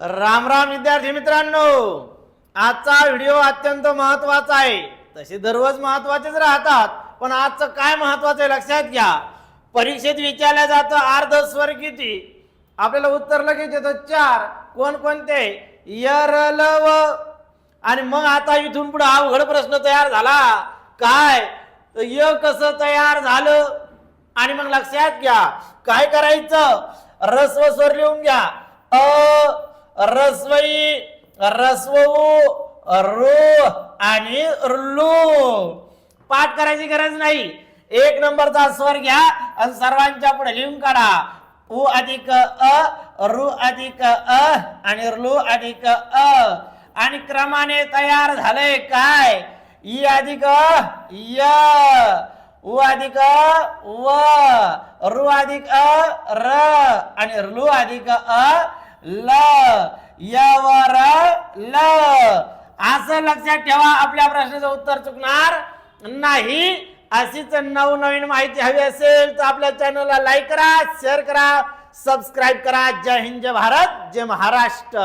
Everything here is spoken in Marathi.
राम राम विद्यार्थी मित्रांनो आजचा व्हिडिओ अत्यंत महत्त्वाचा आहे. तसे दररोज महत्वाचेच राहतात पण आजचं काय महत्वाचं आहे लक्षात घ्या. परीक्षेत विचारलं जातं अर्ध स्वर किती? आपल्याला उत्तर लगेच येतं चार. कोणकोणते यरलव. आणि मग आता इथून पुढे अवघड प्रश्न तयार झाला. काय? य कसं तयार झालं? आणि मग लक्षात घ्या काय करायचं? रस्व स्वर लिहून घ्या. अ रस्वई रस्वऊ रो आणि लो पाठ करायची गरज नाही. एक नंबरचा स्वर घ्या आणि सर्वांच्या पुढे लिहून काढा. उ अधिक अ रु अधिक अ आणि रू अधिक अ. आणि क्रमाने तयार झालंय काय? इ अधिक य. उ अधिक व. रु अधिक अ र. आणि ऋ अधिक अ ल. यवर ल. असं लक्षात ठेवा आपल्या प्रश्नाचं उत्तर चुकणार नाही. अशीच नवनवीन माहिती हवी असेल तर आपल्या चॅनलला लाईक करा शेअर करा सबस्क्राईब करा. जय हिंद जय भारत जय महाराष्ट्र.